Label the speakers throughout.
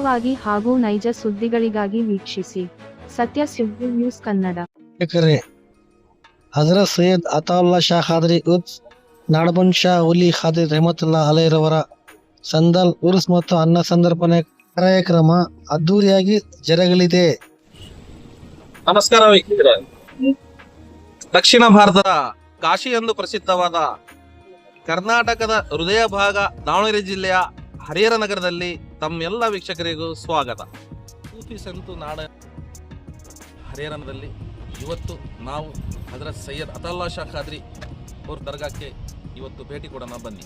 Speaker 1: ಖಚಿತವಾಗಿ ಹಾಗೂ ನೈಜ ಸುದ್ದಿಗಳಿಗಾಗಿ ವೀಕ್ಷಿಸಿ. ಸತ್ಯ ಸುದ್ದಿ ನ್ಯೂಸ್ ಕನ್ನಡ.
Speaker 2: ಹಜರತ್ ಸೈಯದ್ ಅತಾವುಲ್ಲಾ ಶಾ ಖಾದ್ರಿ ಉದ್ ನಾಡಬನ್ ಶಾ ಉಲಿ ಖಾದ್ರಿ ರಹಮತುಲ್ಲಾ ಅಲೈರವರ ಸಂದಲ್ ಉರ್ಸ್ ಮತ್ತು ಅನ್ನ ಸಂದರ್ಪಣೆ ಕಾರ್ಯಕ್ರಮ ಅದ್ದೂರಿಯಾಗಿ ಜರಗಲಿದೆ.
Speaker 3: ನಮಸ್ಕಾರ ವೀಕ್ಷಕರೇ. ದಕ್ಷಿಣ ಭಾರತದ ಕಾಶಿ ಎಂದು ಪ್ರಸಿದ್ಧವಾದ ಕರ್ನಾಟಕದ ಹೃದಯ ಭಾಗ ದಾವಣಗೆರೆ ಜಿಲ್ಲೆಯ ಹರಿಹರ ನಗರದಲ್ಲಿ ತಮ್ಮೆಲ್ಲ ವೀಕ್ಷಕರಿಗೂ ಸ್ವಾಗತ. ಸೂಫಿ ಸಂತು ನಾಡ ಹರಿಹರನದಲ್ಲಿ ಇವತ್ತು ನಾವು ಅದರ ಸೈಯದ್ ಅತಲ್ಲಾ ಶಾ ಖಾದ್ರಿ ಅವ್ರ ದರ್ಗಾಕ್ಕೆ ಇವತ್ತು ಭೇಟಿ ಕೊಡೋಣ ಬನ್ನಿ.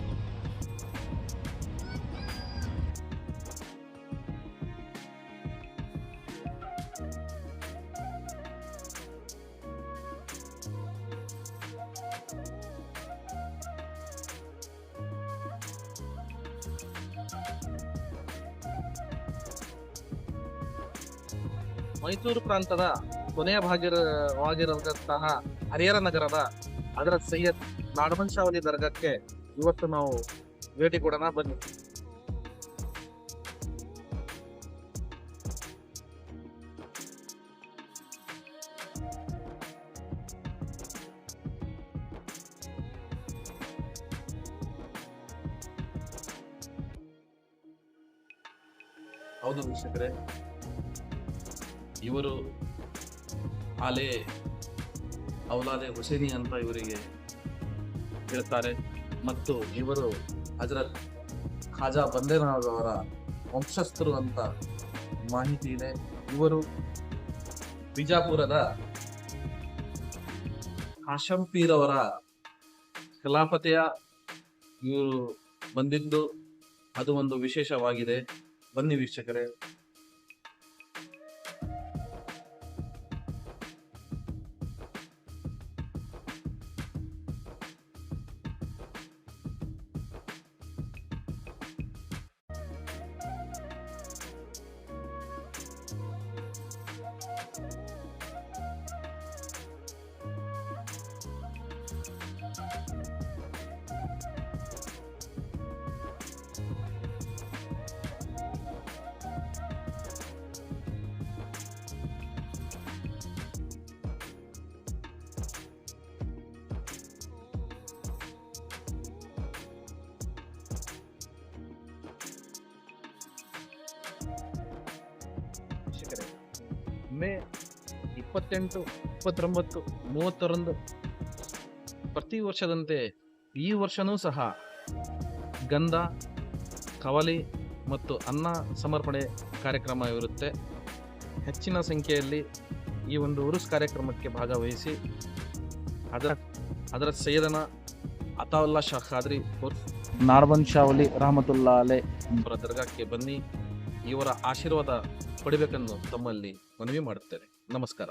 Speaker 3: ಮೈಸೂರು ಪ್ರಾಂತದ ಕೊನೆಯ ಭಾಗವಾಗಿರತಕ್ಕಂತಹ ಹರಿಹರ ನಗರದ ಅದರ ಸೈಯದ್ ನಾಡವಂಶಾವಳಿ ದರ್ಗಕ್ಕೆ ಇವತ್ತು ನಾವು ಭೇಟಿ ಕೊಡೋಣ, ಬನ್ನಿ. ಹೌದು ವೀಕ್ಷಕರೇ ಇವರು ಆಲೆ ಔಲಾದೆ ಹುಸೇನಿ ಅಂತ ಇವರಿಗೆ ಹೇಳ್ತಾರೆ. ಮತ್ತು ಇವರು ಹಜರತ್ ಖಾಜಾ ಬಂದೇನಾಜ್ ಅವರ ವಂಶಸ್ಥರು ಅಂತ ಮಾಹಿತಿ ಇದೆ. ಇವರು ಬಿಜಾಪುರದ ಕಾಶಂಪೀರ್ ಅವರ ಖಿಲಾಫತೆಯ ಇವರು ಬಂದಿದ್ದು. ಅದು ಒಂದು ವಿಶೇಷವಾಗಿದೆ. ಬನ್ನಿ ವೀಕ್ಷಕರೇ. ಮೇ ಇಪ್ಪತ್ತೆಂಟು ಇಪ್ಪತ್ತೊಂಬತ್ತು ಮೂವತ್ತರಂದು ಪ್ರತಿ ವರ್ಷದಂತೆ ಈ ವರ್ಷನೂ ಸಹ ಗಂಧ ಕವಲಿ ಮತ್ತು ಅನ್ನ ಸಮರ್ಪಣೆ ಕಾರ್ಯಕ್ರಮ ಇರುತ್ತೆ. ಹೆಚ್ಚಿನ ಸಂಖ್ಯೆಯಲ್ಲಿ ಈ ಒಂದು ಉರುಸ್ ಕಾರ್ಯಕ್ರಮಕ್ಕೆ ಭಾಗವಹಿಸಿ ಅದರ ಅದರ ಸೇದನ ಅತಾವುಲ್ಲಾ ಶಾ ಖಾದ್ರಿ ನಾರ್ಬನ್ ಶಾವಲಿ ರಹಮತುಲ್ಲಾ ಅಲೆ ಅವರ ದರ್ಗಾಕ್ಕೆ ಬನ್ನಿ. ಇವರ ಆಶೀರ್ವಾದ ಪಡಿಬೇಕೆಂದು ತಮ್ಮಲ್ಲಿ ಮನವಿ ಮಾಡುತ್ತೇನೆ. ನಮಸ್ಕಾರ.